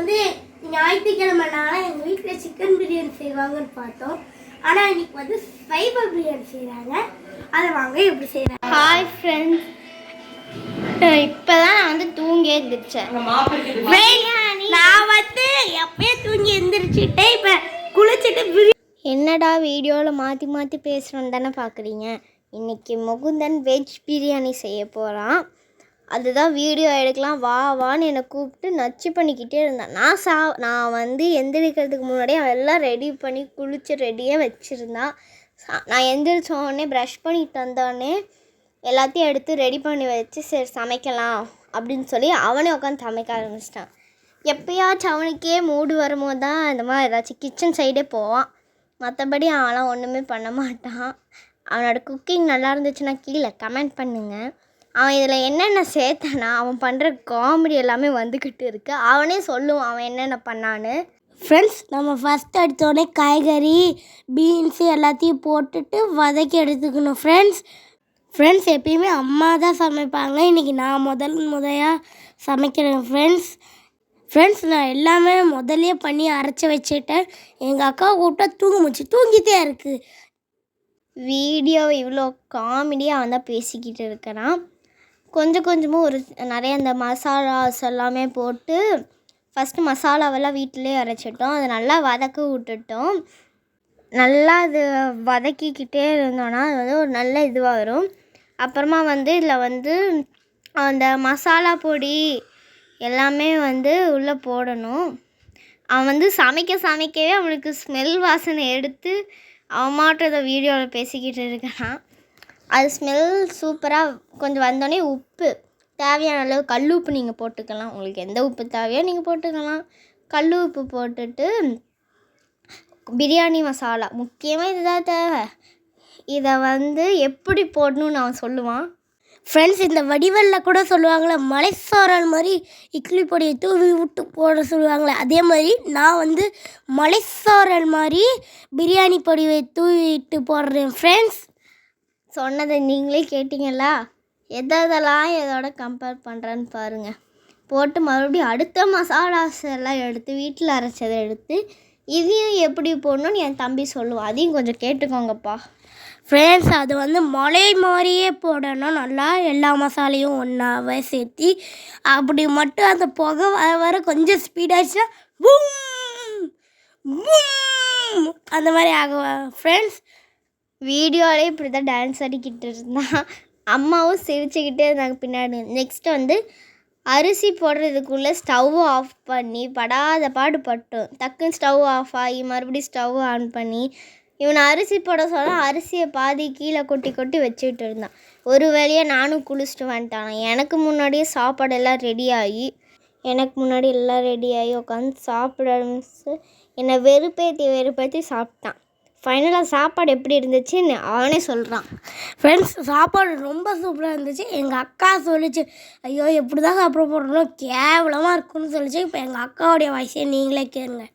வந்து ஞாயிற்றுக்கிழமைனால எங்கள் வீட்டில் சிக்கன் பிரியாணி செய்வாங்கன்னு பார்த்தோம். ஆனால் இன்னைக்கு வந்து ஃபைபர் பிரியாணி செய்கிறாங்க அதை வாங்க எப்படி செய்கிறாங்க ஹாய் ஃப்ரெண்ட்ஸ் இப்போ தான் நான் வந்து தூங்கி எழுந்திரிச்சேன் நான் வந்து எப்பயே தூங்கி எந்திரிச்சிட்டேன் இப்போ குளிச்சுட்டு என்னடா வீடியோவில் மாற்றி மாற்றி பேசுகிறோன்னு தானே பார்க்குறீங்க இன்றைக்கி முகுந்தன் வெஜ் பிரியாணி செய்ய போகிறான் அதுதான் வீடியோ எடுக்கலாம். வா வான்னு என்னை கூப்பிட்டு நச்சு பண்ணிக்கிட்டே இருந்தான். நான் சா நான் வந்து எந்திரிக்கிறதுக்கு முன்னாடியே அவன் எல்லாம் ரெடி பண்ணி குளிச்சு ரெடியாக வச்சுருந்தான். நான் எந்திரிச்சோடனே ப்ரஷ் பண்ணிட்டு வந்தோடனே எல்லாத்தையும் எடுத்து ரெடி பண்ணி வச்சு சரி சமைக்கலாம் அப்படின்னு சொல்லி அவனே உட்காந்து சமைக்க ஆரம்பிச்சிட்டான். எப்பயாச்சும் அவனுக்கே மூடு வரும்போது தான் இந்த மாதிரி ஏதாச்சும் கிச்சன் சைடே போவான். மற்றபடி அவன்லாம் ஒன்றுமே பண்ண மாட்டான். அவனோட குக்கிங் நல்லா இருந்துச்சுன்னா கீழே கமெண்ட் பண்ணுங்கள் அவன் இதில் என்னென்ன சேர்த்தானா அவன் பண்ணுற காமெடி எல்லாமே வந்துக்கிட்டு இருக்கு. அவனே சொல்லுவான் அவன் என்னென்ன பண்ணான்னு. ஃப்ரெண்ட்ஸ் நம்ம ஃபஸ்ட் எடுத்தோடனே காய்கறி பீன்ஸு எல்லாத்தையும் போட்டுட்டு வதக்கி எடுத்துக்கணும் ஃப்ரெண்ட்ஸ் ஃப்ரெண்ட்ஸ் எப்பயுமே அம்மா தான் சமைப்பாங்க. இன்றைக்கி நான் முதல் முறையாக சமைக்கிறேன் ஃப்ரெண்ட்ஸ் ஃப்ரெண்ட்ஸ் நான் எல்லாமே முதல்லயே பண்ணி அரைச்சி வச்சுட்டேன். எங்கள் அக்கா கூப்பிட்டா தூங்க முடிச்சு தூங்கிட்டே இருக்குது வீடியோ இவ்வளோ காமெடியாக அவன் தான் பேசிக்கிட்டு இருக்கிறான். கொஞ்சம் கொஞ்சமாக ஒரு நிறைய அந்த மசாலாஸ் எல்லாமே போட்டு ஃபஸ்ட்டு மசாலாவெல்லாம் வீட்டிலே அரைச்சிட்டோம். அதை நல்லா வதக்க விட்டுட்டோம். நல்லா அது வதக்கிக்கிட்டே இருந்தோன்னா அது வந்து ஒரு நல்ல இதுவாக வரும். அப்புறமா வந்து இதில் வந்து அந்த மசாலா பொடி எல்லாமே வந்து உள்ளே போடணும். அவன் வந்து சமைக்க சமைக்கவே அவனுக்கு ஸ்மெல் வாசனை எடுத்து அவன் மாட்டும் வீடியோவில் பேசிக்கிட்டு இருக்கான். அது ஸ்மெல் சூப்பராக கொஞ்சம் வந்தோடனே உப்பு. தேவையான அளவு கல் உப்பு நீங்கள் போட்டுக்கலாம். உங்களுக்கு எந்த உப்பு தேவையோ நீங்கள் போட்டுக்கலாம். கல் உப்பு போட்டுட்டு பிரியாணி மசாலா. முக்கியமாக இதுதான் தேவை. இதை வந்து எப்படி போடணும்னு அவன் சொல்லுவான். ஃப்ரெண்ட்ஸ் இந்த வடிவல்ல கூட சொல்லுவாங்களே மலைசாரல் மாதிரி இட்லி பொடியை தூவி விட்டு போட சொல்லுவாங்களே அதே மாதிரி நான் வந்து மலைசாரல் மாதிரி பிரியாணி பொடியை தூவிட்டு போடுறேன். ஃப்ரெண்ட்ஸ் சொன்னதை நீங்களே கேட்டிங்களா? எதை எதெல்லாம் எதோட கம்பேர் பண்ணுறேன்னு பாருங்கள் போட்டு மறுபடியும் அடுத்த மசாலாஸ் எல்லாம் எடுத்து வீட்டில் அரைச்சதை எடுத்து இதையும் எப்படி போடணும்னு என் தம்பி சொல்லுவான் அதையும் கொஞ்சம் கேட்டுக்கோங்கப்பா. ஃப்ரெண்ட்ஸ் அது வந்து மலை மாதிரியே போடணும். நல்லா எல்லா மசாலையும் ஒன்றாவே சேர்த்து அப்படி மட்டும் அந்த புகை வர வர கொஞ்சம் ஸ்பீடாச்சுன்னா பூம் பூம் அந்த மாதிரி ஆகும் ஃப்ரெண்ட்ஸ் வீடியோவிலே இப்படி தான் டான்ஸ் ஆடிக்கிட்டு இருந்தான் அம்மாவும் சிரிச்சுக்கிட்டே இருந்தாங்க பின்னாடி. நெக்ஸ்ட் வந்து அரிசி போடுறதுக்குள்ளே ஸ்டவ்வை ஆஃப் பண்ணி படாத பாடு பட்டோம் டக்குன்னு ஸ்டவ் ஆஃப் ஆகி மறுபடியும் ஸ்டவ் ஆன் பண்ணி இவனை அரிசி போட சொல்ல அரிசியை பாதி கீழே கொட்டி கொட்டி வச்சுக்கிட்டு இருந்தான். ஒரு வேலையாக நானும் குளிச்சுட்டு வந்துட்டான். எனக்கு முன்னாடியே சாப்பாடு எல்லாம் ரெடி ஆகி எனக்கு முன்னாடி எல்லாம் ரெடி ஆகி உட்காந்து சாப்பிட ஆரம்பிச்சு என்னை வெறுப்பேற்றி வெறுப்பேற்றி சாப்பிட்டான். ஃபைனலாக சாப்பாடு எப்படி இருந்துச்சுன்னு அவனே சொல்கிறான் ஃப்ரெண்ட்ஸ் சாப்பாடு ரொம்ப சூப்பராக இருந்துச்சு. எங்கள் அக்கா சொல்லிச்சு ஐயோ எப்படி தான் சாப்பிட போடுறோம் கேவலமாக இருக்குன்னு சொல்லிச்சு. இப்போ எங்கள் அக்காவுடைய வயசே நீங்களே கேளுங்க.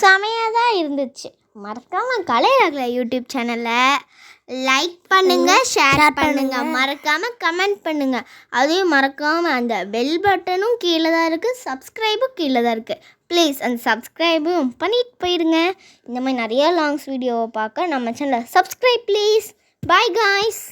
செமையாக தான் இருந்துச்சு மறக்காமல் கலையாகலை யூடியூப் சேனலில் லைக் பண்ணுங்க ஷேர் பண்ணுங்க. மறக்காம கமெண்ட் பண்ணுங்க. அதையும் மறக்காம அந்த பெல் பட்டனும் கீழே தான் இருக்கு சப்ஸ்கிரைபும் கீழே தான் இருக்கு. ப்ளீஸ் அந்த சப்ஸ்கிரைபும் பண்ணிட்டு போயிருங்க. இந்த மாதிரி நிறைய லாங்ஸ் வீடியோவை பார்க்க நம்ம சேனலை சப்ஸ்கிரைப் ப்ளீஸ் பாய் காய்ஸ்